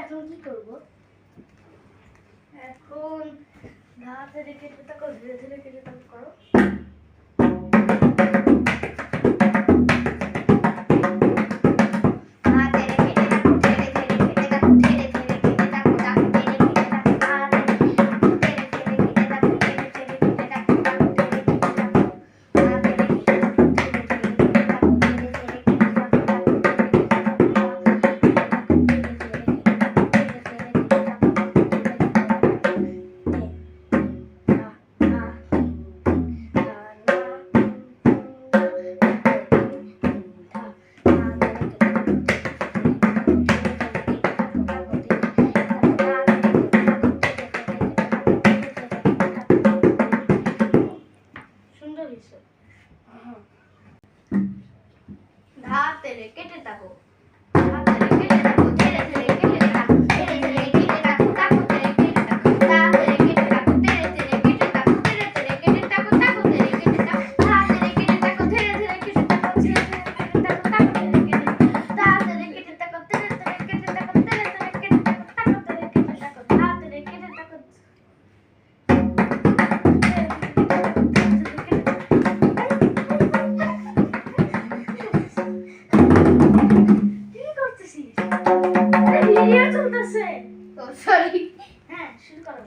এখন কি করব? এখন ধাতে রেখে যেটা করো ধীরে ধীরে কেটে করো। কেটে থাকো Oh, সরি হ্যাঁ শুরু করো।